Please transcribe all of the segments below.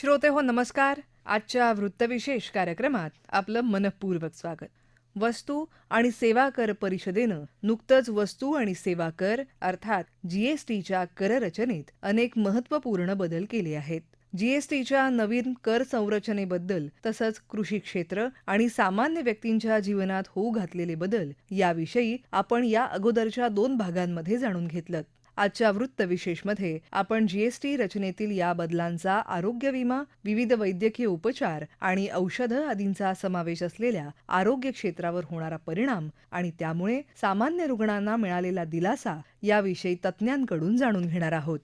श्रोते हो नमस्कार. आजच्या वृत्तविशेष कार्यक्रमात आपलं मनपूर्वक स्वागत. वस्तू आणि सेवा कर परिषदेनं नुकतंच वस्तू आणि सेवा कर अर्थात जीएसटीच्या कररचनेत अनेक महत्त्वपूर्ण बदल केले आहेत. जीएसटीच्या नवीन कर संरचनेबद्दल तसंच कृषी क्षेत्र आणि सामान्य व्यक्तींच्या जीवनात होऊ घातलेले बदल याविषयी आपण या अगोदरच्या दोन भागांमध्ये जाणून घेतलं. आजच्या वृत्तविशेषमध्ये आपण जीएसटी रचनेतील या बदलांचा आरोग्य विमा विविध वैद्यकीय उपचार आणि औषधं आदींचा समावेश असलेल्या आरोग्य क्षेत्रावर होणारा परिणाम आणि त्यामुळे सामान्य रुग्णांना मिळालेला दिलासा याविषयी तज्ज्ञांकडून जाणून घेणार आहोत.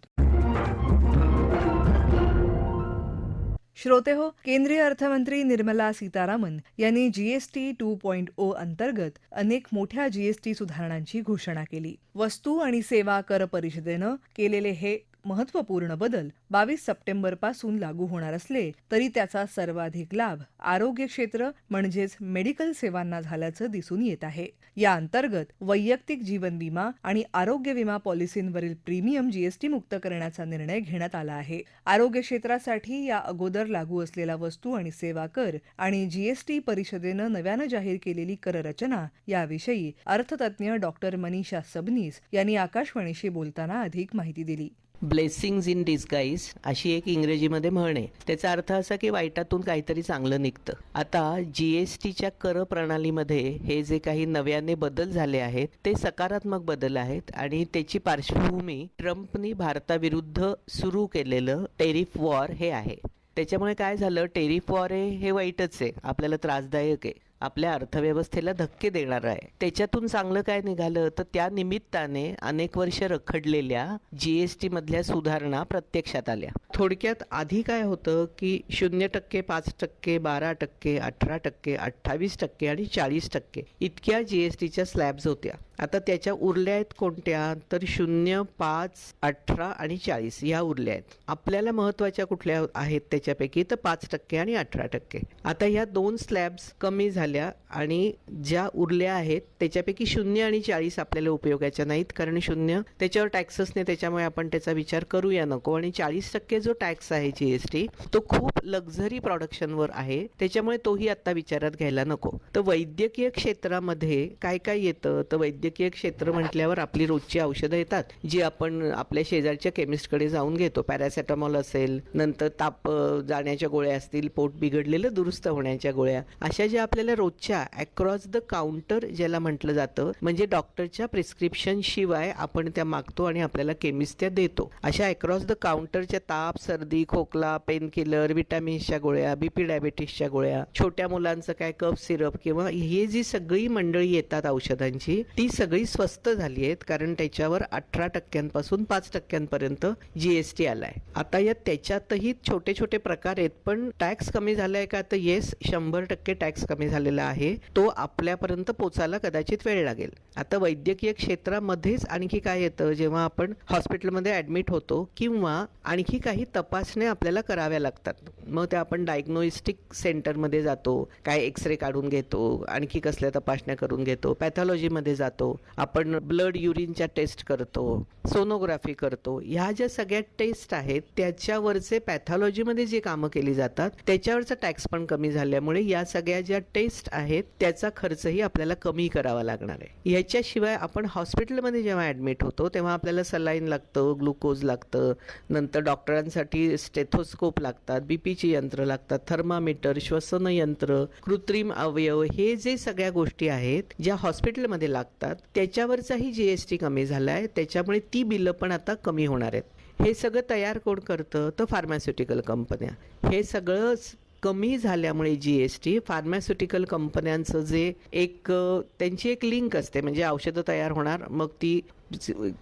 श्रोते हो केंद्रीय अर्थमंत्री निर्मला सीतारामन यांनी जीएसटी टू पॉइंट ओ अंतर्गत अनेक मोठ्या जीएसटी सुधारणांची घोषणा केली. वस्तू आणि सेवा कर परिषदेनं केलेले हे महत्त्वपूर्ण बदल बावीस सप्टेंबरपासून लागू होणार असले तरी त्याचा सर्वाधिक लाभ आरोग्य क्षेत्र म्हणजेच मेडिकल सेवांना झाल्याचं दिसून येत आहे. या अंतर्गत वैयक्तिक जीवन विमा आणि आरोग्य विमा पॉलिसींवरील प्रीमियम जीएसटी मुक्त करण्याचा निर्णय घेण्यात आला आहे. आरोग्य क्षेत्रासाठी या अगोदर लागू असलेला वस्तू आणि सेवा कर आणि जीएसटी परिषदेनं नव्यानं जाहीर केलेली कररचना याविषयी अर्थतज्ज्ञ डॉक्टर मनीषा सबनीस यांनी आकाशवाणीशी बोलताना अधिक माहिती दिली. ब्लेसिंग्ज इन डिस्गाईज अशी एक इंग्रजीमध्ये म्हण आहे. त्याचा अर्थ असा की वाईटातून काहीतरी चांगलं निघतं. आता जी एस टीच्या कर प्रणालीमध्ये हे जे काही नव्याने बदल झाले आहेत ते सकारात्मक बदल आहेत आणि त्याची पार्श्वभूमी ट्रम्पनी भारताविरुद्ध सुरू केलेलं टेरिफ वॉर हे आहे. त्याच्यामुळे काय झालं? टेरिफ वॉर हे वाईटच आहे. आपल्याला त्रासदायक आहे. आपल्या अर्थव्यवस्थेला धक्के देणार आहे. त्याच्यातून चांगलं काय निघालं? तर त्या निमित्ताने अनेक वर्ष रखडलेल्या जी एस टी मधल्या सुधारणा प्रत्यक्षात आल्या. थोडक्यात आधी काय होतं की शून्य टक्के पाच टक्के बारा टक्के अठरा टक्के अठ्ठावीस टक्के आणि चाळीस टक्के इतक्या जी एस टीच्या स्लॅब्स होत्या. आता त्याच्या उरल्या आहेत कोणत्या? तर शून्य पाच अठरा आणि चाळीस या उरल्या आहेत. आपल्याला महत्त्वाच्या कुठल्या आहेत त्याच्यापैकी? तर पाच टक्के आणि अठरा टक्के. आता ह्या दोन स्लॅब्स कमी झाल्या आणि ज्या उरल्या आहेत त्याच्यापैकी शून्य आणि चाळीस आपल्याला उपयोगाच्या नाहीत. कारण शून्य त्याच्यावर टॅक्सच नाही त्याच्यामुळे आपण त्याचा विचार करूया नको. आणि चाळीस टक्के जो टॅक्स आहे जी एस टी तो खूप लक्झरी प्रॉडक्शनवर आहे. त्याच्यामुळे तोही आता विचारात घ्यायला नको. तर वैद्यकीय क्षेत्रामध्ये काय काय येतं? तर वैद्य वैद्यकीय क्षेत्र म्हटल्यावर आपली रोजची औषधं येतात जी आपण आपल्या शेजारच्या केमिस्टकडे जाऊन घेतो. पॅरासेटामॉल असेल नंतर ताप जाण्याच्या गोळ्या असतील पोट बिघडलेलं दुरुस्त होण्याच्या गोळ्या. अशा ज्या आपल्याला रोजच्या अक्रॉस द काउंटर ज्याला म्हटलं जातं म्हणजे डॉक्टरच्या प्रिस्क्रिप्शन शिवाय आपण त्या मागतो आणि आपल्याला केमिस्ट त्या देतो. अशा अक्रॉस द काउंटरच्या ताप सर्दी खोकला पेन किलर विटॅमिन्सच्या गोळ्या बीपी डायबिटीसच्या गोळ्या छोट्या मुलांचं काय कफ सिरप किंवा हे जी सगळी मंडळी येतात औषधांची ती सगळी स्वस्त झाली आहेत कारण त्याच्यावर अठरा टक्क्यांपासून पाच टक्क्यांपर्यंत जी एस टी आलाय. आता या त्याच्यातही छोटे छोटे प्रकार आहेत पण टॅक्स कमी झालाय का? तर येस शंभर टक्के टॅक्स कमी झालेला आहे. तो आपल्यापर्यंत पोचायला कदाचित वेळ लागेल. आता वैद्यकीय क्षेत्रामध्येच आणखी काय येतं? जेव्हा आपण हॉस्पिटलमध्ये ॲडमिट होतो किंवा आणखी काही तपासण्या आपल्याला कराव्या लागतात. मग त्या आपण डायग्नोस्टिक सेंटरमध्ये जातो काय एक्सरे काढून घेतो आणखी कसल्या तपासण्या करून घेतो पॅथॉलॉजीमध्ये जातो. आपण ब्लड युरिनच्या टेस्ट करतो सोनोग्राफी करतो. ह्या ज्या सगळ्या टेस्ट आहेत त्याच्यावरचे पॅथॉलॉजीमध्ये जे कामं केली जातात त्याच्यावरचा टॅक्स पण कमी झाल्यामुळे या सगळ्या ज्या टेस्ट आहेत त्याचा खर्चही आपल्याला कमी करावा लागणार आहे. ह्याच्याशिवाय आपण हॉस्पिटलमध्ये जेव्हा ॲडमिट होतो तेव्हा आपल्याला सलाईन लागतं ग्लुकोज लागतं नंतर डॉक्टरांसाठी स्टेथोस्कोप लागतात बीपीची यंत्र लागतात थर्मामीटर श्वसन यंत्र कृत्रिम अवयव हे जे सगळ्या गोष्टी आहेत ज्या हॉस्पिटलमध्ये लागतात त्याच्यावरचाही जी एस टी कमी झाला आहे त्याच्यामुळे ती बिलं पण आता कमी होणार आहेत. हे सगळं तयार कोण करतं? तर फार्मास्युटिकल कंपन्या हे सगळं कमी झाल्यामुळे जी एस टी फार्मास्युटिकल कंपन्यांचं जे एक त्यांची एक लिंक असते. म्हणजे औषधं तयार होणार मग ती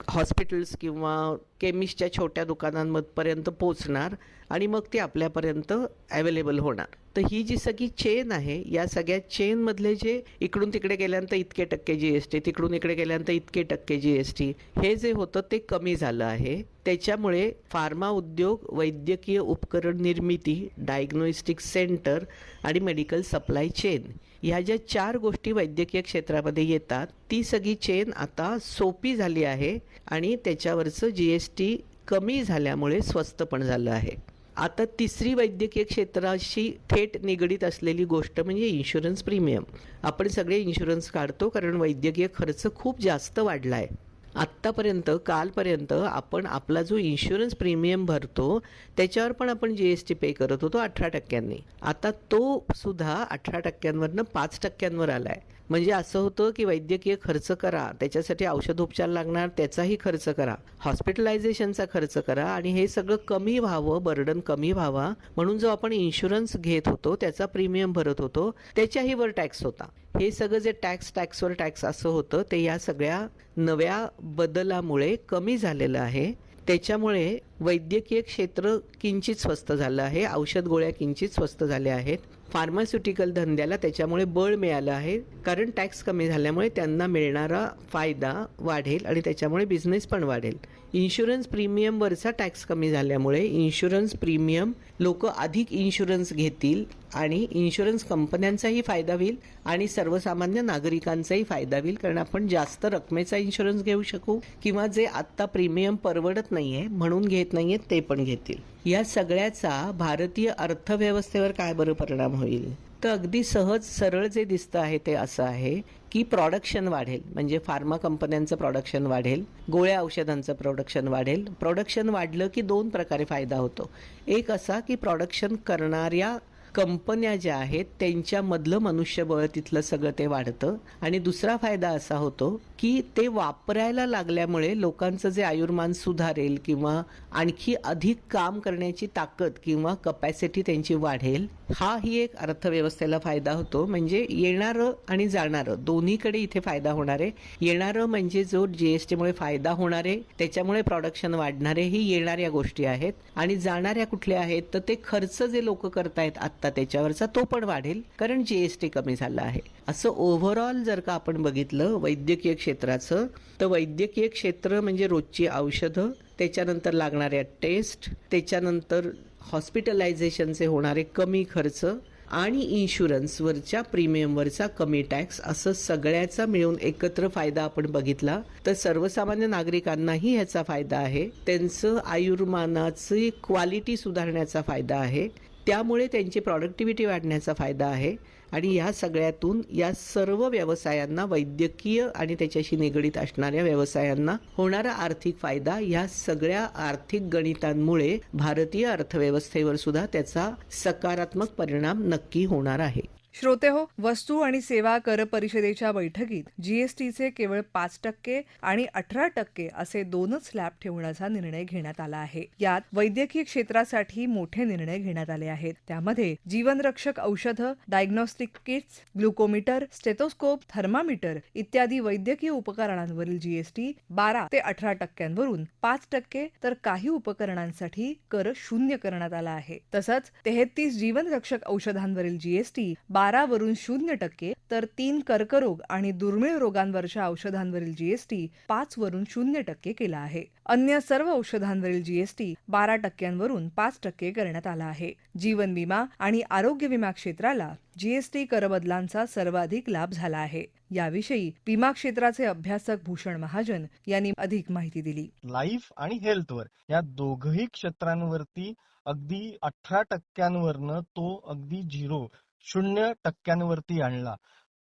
हॉस्पिटल्स किंवा केमिस्टच्या छोट्या दुकानांपर्यंत पोचणार आणि मग ती आपल्यापर्यंत अवेलेबल होणार. तर ही जी सगळी चेन आहे या सगळ्या चेनमधले जे इकडून तिकडे गेल्यानंतर इतके टक्के जी एस टी तिकडून इकडे गेल्यानंतर इतके टक्के जी एस टी हे जे होतं ते कमी झालं आहे. त्याच्यामुळे फार्मा उद्योग वैद्यकीय उपकरण निर्मिती डायग्नोस्टिक सेंटर आणि मेडिकल सप्लाय चेन ह्या ज्या चार गोष्टी वैद्यकीय क्षेत्रामध्ये येतात ती सगळी चेन आता सोपी झाली आहे आणि त्याच्यावरचं जी एस टी कमी झाल्यामुळे स्वस्त पण झालं आहे. आता तिसरी वैद्यकीय क्षेत्राशी थेट निगडीत असलेली गोष्ट म्हणजे इन्शुरन्स प्रीमियम. आपण सगळे इन्शुरन्स काढतो कारण वैद्यकीय खर्च खूप जास्त वाढला आहे आत्तापर्यंत कालपर्यंत आपण आपला जो इन्शुरन्स प्रीमियम भरतो त्याच्यावर पण आपण जी एस टी पे करत होतो अठरा टक्क्यांनी. आता तो सुद्धा अठरा टक्क्यांवरनं पाच टक्क्यांवर आला आहे म्हणजे असं होतं की वैद्यकीय खर्च करा त्याच्यासाठी औषधोपचार लागणार त्याचाही खर्च करा. हॉस्पिटलायझेशनचा खर्च करा आणि हे सगळं कमी व्हावं बर्डन कमी व्हावा. म्हणून जो आपण इन्शुरन्स घेत होतो त्याचा प्रीमियम भरत होतो त्याच्याही वर टॅक्स होता. हे सगळं जे टॅक्स टॅक्सवर टॅक्स असं होतं ते या सगळ्या नव्या बदलामुळे कमी झालेलं आहे. त्याच्यामुळे वैद्यकीय क्षेत्र किंचित स्वस्त झालं आहे औषध गोळ्या किंचित स्वस्त झाल्या आहेत. फार्मास्युटिकल धंद्याला त्याच्यामुळे बळ मिळालं आहे. कारण टॅक्स कमी झाल्यामुळे त्यांना मिळणारा फायदा वाढेल आणि त्याच्यामुळे बिझनेस पण वाढेल. इन्शुरन्स प्रीमियमवरचा टॅक्स कमी झाल्यामुळे इन्शुरन्स प्रीमियम लोक अधिक इन्शुरन्स घेतील आणि इन्शुरन्स कंपन्यांचाही फायदा होईल आणि सर्वसामान्य नागरिकांचाही फायदा होईल. कारण आपण जास्त रकमेचा इन्शुरन्स घेऊ शकू किंवा जे आत्ता प्रीमियम परवडत नाही आहे म्हणून घेत नाही आहेत ते पण घेतील. या सगळ्याचा भारतीय अर्थव्यवस्थेवर काय बरं परिणाम होईल. तर अगदी सहज सरळ जे दिसतं आहे ते असं आहे की प्रॉडक्शन वाढेल. म्हणजे फार्मा कंपन्यांचं प्रॉडक्शन वाढेल गोळ्या औषधांचं प्रोडक्शन वाढेल. प्रोडक्शन वाढलं की दोन प्रकारे फायदा होतो. एक असा की प्रॉडक्शन करणाऱ्या कंपन्या ज्या आहेत त्यांच्यामधलं मनुष्यबळ तिथलं सगळं ते वाढतं. आणि दुसरा फायदा असा होतो की ते वापरायला लागल्यामुळे लोकांचं जे आयुर्मान सुधारेल किंवा आणखी अधिक काम करण्याची ताकद किंवा कपॅसिटी त्यांची वाढेल हा ही एक अर्थव्यवस्थेला फायदा होतो. म्हणजे येणारं आणि जाणारं दोन्हीकडे इथे फायदा होणार. आहे येणारं म्हणजे जो जीएसटीमुळे फायदा होणार आहे त्याच्यामुळे प्रोडक्शन वाढणारे ही येणाऱ्या गोष्टी आहेत. आणि जाणाऱ्या कुठल्या आहेत तर ते खर्च जे लोक करतायत आत्ता त्याच्यावरचा तो पण वाढेल कारण जीएसटी कमी झाला आहे. असं ओव्हरऑल जर का आपण बघितलं वैद्यकीय क्षेत्राचं तर वैद्यकीय क्षेत्र म्हणजे रोजची औषधं त्याच्यानंतर लागणाऱ्या टेस्ट त्याच्यानंतर हॉस्पिटलायझेशनचे होणारे कमी खर्च आणि इन्शुरन्सवरच्या प्रीमियमवरचा कमी टॅक्स असं सगळ्याचा मिळून एकत्र फायदा आपण बघितला. तर सर्वसामान्य नागरिकांनाही ह्याचा फायदा आहे. त्यांचं आयुर्मानाची क्वालिटी सुधारण्याचा फायदा आहे. त्यामुळे त्यांची प्रॉडक्टिव्हिटी वाढण्याचा फायदा आहे. आणि या सगळ्यातून या सर्व व्यवसायांना वैद्यकीय आणि त्याच्याशी निगडीत असणाऱ्या व्यवसायांना होणारा आर्थिक फायदा या सगळ्या आर्थिक गणितांमुळे भारतीय अर्थव्यवस्थेवर सुद्धा त्याचा सकारात्मक परिणाम नक्की होणार आहे. श्रोते हो वस्तू आणि सेवा कर परिषदेच्या बैठकीत जीएसटीचे केवळ पाच टक्के आणि अठरा टक्के असे दोनच स्लॅब ठेवण्याचा निर्णय घेण्यात आला आहे. यात वैद्यकीय क्षेत्रासाठी मोठे निर्णय घेण्यात आले आहेत. त्यामध्ये जीवनरक्षक औषधं diagnostic kits glucometer stethoscope thermometer इत्यादी वैद्यकीय उपकरणांवरील जीएसटी बारा ते अठरा टक्क्यांवरून पाच टक्के तर काही उपकरणांसाठी कर शून्य करण्यात आला आहे. तसंच तेहतीस जीवनरक्षक औषधांवरील जीएसटी बारा वरून शून्य टक्के तर तीन कर्करोग आणि दुर्मिळ रोगांवरच्या औषधांवरील जीएसटी पाच वरून शून्य टक्के केला आहे. अन्य सर्व औषधांवरील जीएसटी बारा टक्क्यांवरून पाच टक्के करण्यात आला आहे. जीवन विमा आणि आरोग्य विमा क्षेत्राला जीएसटी करबदलांचा सर्वाधिक लाभ झाला आहे. याविषयी विमा क्षेत्राचे अभ्यासक भूषण महाजन यांनी अधिक माहिती दिली. लाईफ आणि हेल्थवर या दोघही क्षेत्रांवरती अगदी अठरा टक्क्यांवरनं तो अगदी झिरो शून्य टक्क्यांवरती आणला.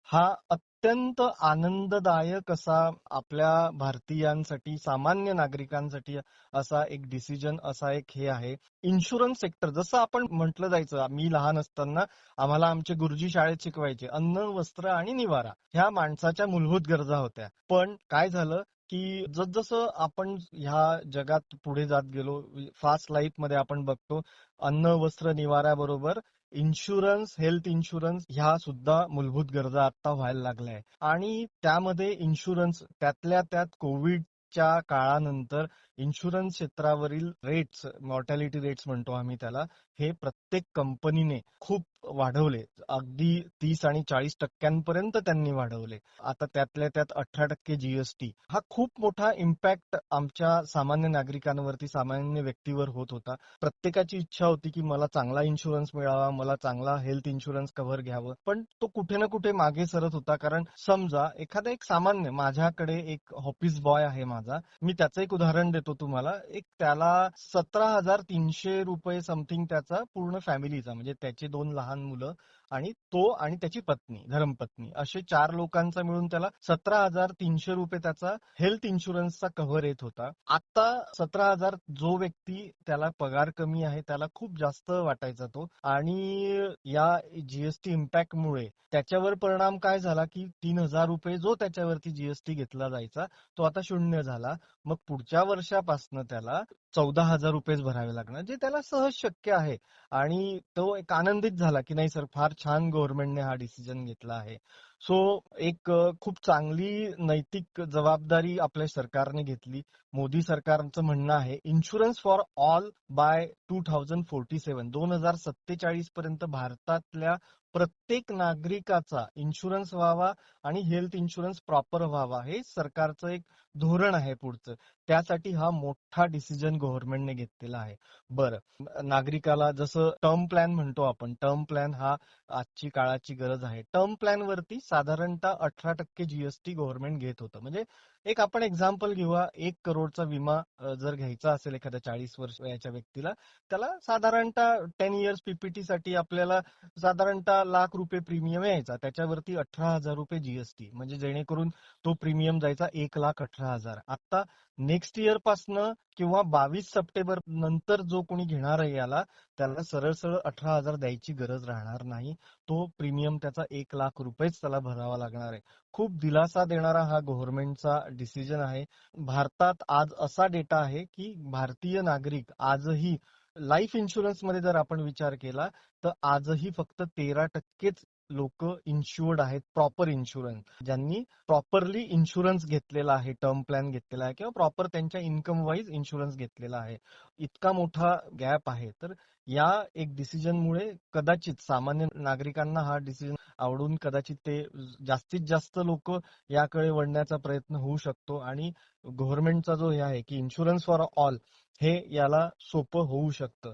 हा अत्यंत आनंददायक असा आपल्या भारतीयांसाठी सामान्य नागरिकांसाठी असा एक डिसिजन असा एक हे आहे. इन्शुरन्स सेक्टर जसं आपण म्हटलं जायचं मी लहान असताना आम्हाला आमचे गुरुजी शाळेत शिकवायचे अन्न वस्त्र आणि निवारा ह्या माणसाच्या मूलभूत गरजा होत्या. पण काय झालं की जसजसं आपण ह्या जगात पुढे जात गेलो फास्ट लाईफमध्ये आपण बघतो अन्न वस्त्र निवाऱ्याबरोबर इन्शुरन्स हेल्थ इन्शुरन्स ह्या सुद्धा मूलभूत गरजा आता व्हायला लागल्या आणि त्यामध्ये इन्शुरन्स त्यातल्या त्यात कोविडच्या काळानंतर इन्शुरन्स क्षेत्रावरील रेट्स मॉर्टॅलिटी रेट्स म्हणतो आम्ही त्याला हे प्रत्येक कंपनीने खूप वाढवले. अगदी तीस आणि चाळीस टक्क्यांपर्यंत त्यांनी वाढवले. आता त्यातल्या त्यात अठरा टक्के जीएसटी हा खूप मोठा इम्पॅक्ट आमच्या सामान्य नागरिकांवरती सामान्य व्यक्तीवर होत होता. प्रत्येकाची इच्छा होती की मला चांगला इन्शुरन्स मिळावा मला चांगला हेल्थ इन्शुरन्स कव्हर घ्यावं. पण तो कुठे ना कुठे मागे सरत होता. कारण समजा एखादा एक सामान्य माझ्याकडे एक ऑफिस बॉय आहे माझा. मी त्याचं एक उदाहरण देतो तुम्हाला. एक त्याला सतरा हजार तीनशे रुपये समथिंग त्याचा पूर्ण फॅमिलीचा म्हणजे त्याचे दोन लहान मुलं आणि तो आणि त्याची पत्नी धर्मपत्नी असे चार लोकांचा मिळून त्याला सतरा हजार तीनशे रुपये त्याचा हेल्थ इन्शुरन्सचा कव्हर येत होता. आता सतरा हजार जो व्यक्ती त्याला पगार कमी आहे त्याला खूप जास्त वाटायचा तो. आणि या जीएसटी इम्पॅक्ट मुळे त्याच्यावर परिणाम काय झाला की तीन हजार रुपये जो त्याच्यावरती जीएसटी घेतला जायचा तो आता शून्य झाला. मग पुढच्या वर्षापासून त्याला चौदा हजार रुपयेच भरावे लागणार जे त्याला सहज शक्य आहे. आणि तो एक आनंदित झाला की नाही सर फार छान गव्हर्नमेंटने हा डिसिजन घेतला आहे. सो एक खूप चांगली नैतिक जबाबदारी आपल्या सरकारने घेतली. मोदी सरकारचं म्हणणं आहे insurance for all by two thousand forty seven दोन हजार सत्तेचाळीस पर्यंत भारतातल्या प्रत्येक नागरिकाचा इन्शुरन्स व्हावा आणि हेल्थ इन्शुरन्स प्रॉपर व्हावा हे सरकारचं एक धोरण आहे पुढचं. त्यासाठी हा मोठा डिसिजन गव्हर्नमेंटने घेतलेला आहे. बरं नागरिकाला जसं टर्म प्लॅन म्हणतो आपण टर्म प्लॅन हा आजची काळाची गरज आहे. टर्म प्लॅन वरती साधारणतः अठरा टक्के जीएसटी गव्हर्नमेंट घेत होतं. म्हणजे एक आपण एक्झाम्पल घेऊया एक करोडचा विमा जर घ्यायचा असेल एखाद्या चाळीस वर्ष वयाच्या व्यक्तीला त्याला साधारणतः टेन इयर्स पीपीटी साठी आपल्याला साधारणतः लाख रुपये प्रीमियम यायचा. त्याच्यावरती अठरा हजार रुपये जीएसटी म्हणजे जेणेकरून तो प्रीमियम जायचा एक लाख अठरा हजार. आता नेक्स्ट इयर पासनं किंवा बावीस सप्टेंबर नंतर जो कोणी घेणार आहे याला त्याला सरळ सरळ अठरा हजार द्यायची गरज राहणार नाही. तो प्रीमियम त्याचा एक लाख रुपयेच त्याला भरावा लागणार आहे. खूप दिलासा देणारा हा गव्हर्नमेंटचा डिसिजन आहे. भारतात आज असा डेटा आहे की भारतीय नागरिक आजही लाईफ इन्शुरन्समध्ये जर आपण विचार केला तर आजही फक्त तेरा टक्केच लोक इन्शुअर्ड आहेत प्रॉपर इन्शुरन्स ज्यांनी प्रॉपरली इन्शुरन्स घेतलेला आहे टर्म प्लॅन घेतलेला आहे किंवा प्रॉपर त्यांच्या इन्कम वाईज इन्शुरन्स घेतलेला आहे. इतका मोठा गॅप आहे. तर या एक डिसिजनमुळे कदाचित सामान्य नागरिकांना हा डिसिजन आवडून कदाचित ते जास्तीत जास्त लोक याकडे वळण्याचा प्रयत्न होऊ शकतो. आणि गव्हर्नमेंटचा जो हे आहे की इन्शुरन्स फॉर ऑल हे याला सोपं होऊ शकतं.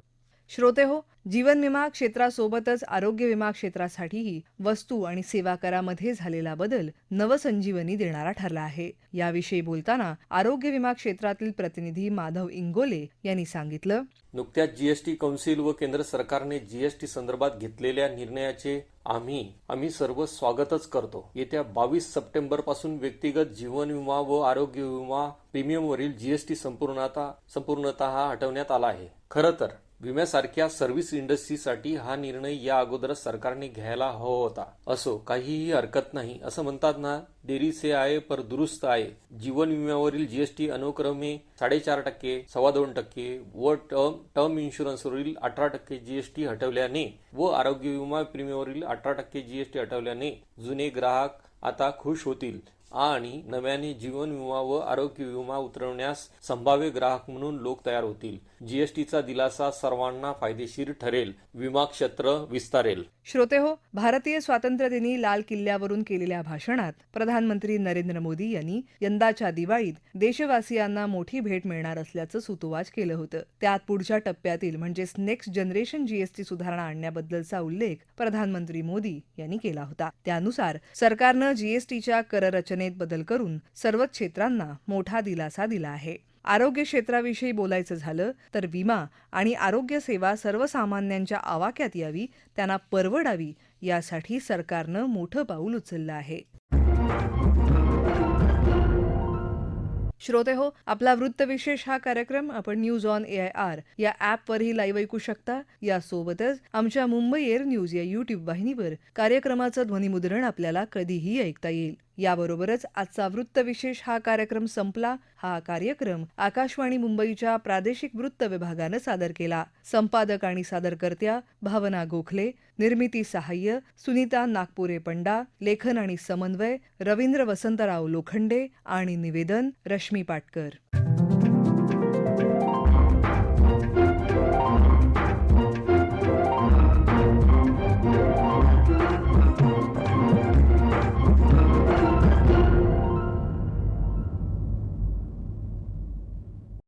श्रोते हो जीवन विमा क्षेत्रासोबतच आरोग्य विमा क्षेत्रासाठीही वस्तू आणि सेवा करामध्ये झालेला बदल नवसंजीवनी देणारा ठरला आहे. याविषयी बोलताना आरोग्य विमा क्षेत्रातील प्रतिनिधी माधव इंगोले यांनी सांगितलं. नुकत्याच जीएसटी कौन्सिल व केंद्र सरकारने जीएसटी संदर्भात घेतलेल्या निर्णयाचे आम्ही आम्ही सर्व स्वागतच करतो. येत्या बावीस सप्टेंबरपासून व्यक्तिगत जीवन विमा व आरोग्य विमा प्रीमियमवरील जीएसटी संपूर्णता संपूर्णतः हटवण्यात आला आहे. खरं तर विम्यासारख्या सर्व्हिस इंडस्ट्रीसाठी हा निर्णय या अगोदरच सरकारने घ्यायला हवा होता. असो काहीही हरकत नाही. असं म्हणतात ना देरी से आये पर दुरुस्त आहे जीवन विम्यावरील जीएसटी अनुक्रमे साडेचार टक्के सव्वा दोन टक्के व टर्म टर्म इन्शुरन्सवरील अठरा टक्के जीएसटी हटवल्याने व आरोग्य विमा प्रीमियमवरील अठरा टक्के जीएसटी हटवल्याने जुने ग्राहक आता खुश होतील आणि नव्याने जीवन विमा व आरोग्य विमा उतरवण्यास संभाव्य ग्राहक म्हणून लोक तयार होतील. जीएसटीचा दिलासा सर्वांना फायदेशीर ठरेल विमा क्षेत्र विस्तारेल. श्रोते हो भारतीय स्वातंत्र्यदिनी लाल किल्ल्यावरून केलेल्या भाषणात प्रधानमंत्री नरेंद्र मोदी यांनी यंदाच्या दिवाळीत देशवासियांना मोठी भेट मिळणार असल्याचं सुतोवाच केलं होतं. त्यात पुढच्या टप्प्यातील म्हणजेच नेक्स्ट जनरेशन जीएसटी सुधारणा आणण्याबद्दलचा उल्लेख प्रधानमंत्री मोदी यांनी केला होता. त्यानुसार सरकारनं जीएसटीच्या कररचनेत बदल करून सर्वच क्षेत्रांना मोठा दिलासा दिला आहे. आरोग्य क्षेत्राविषयी बोलायचं झालं तर विमा आणि आरोग्य सेवा सर्वसामान्यांच्या आवाक्यात यावी त्यांना परवडावी यासाठी सरकारनं मोठं पाऊल उचललं आहे. श्रोते हो आपला वृत्तविशेष हा कार्यक्रम आपण news on A I R या ॲपवरही लाईव्ह ऐकू शकता. यासोबतच आमच्या मुंबई एअर न्यूज या युट्यूब वाहिनीवर कार्यक्रमाचं ध्वनिमुद्रण आपल्याला कधीही ऐकता येईल. याबरोबरच आजचा वृत्तविशेष हा कार्यक्रम संपला. हा कार्यक्रम आकाशवाणी मुंबईच्या प्रादेशिक वृत्त विभागानं सादर केला. संपादक आणि सादरकर्त्या भावना गोखले निर्मिती सहाय्य सुनीता नागपुरे पंडा लेखन आणि समन्वय रवींद्र वसंतराव लोखंडे आणि निवेदन रश्मी पाटकर.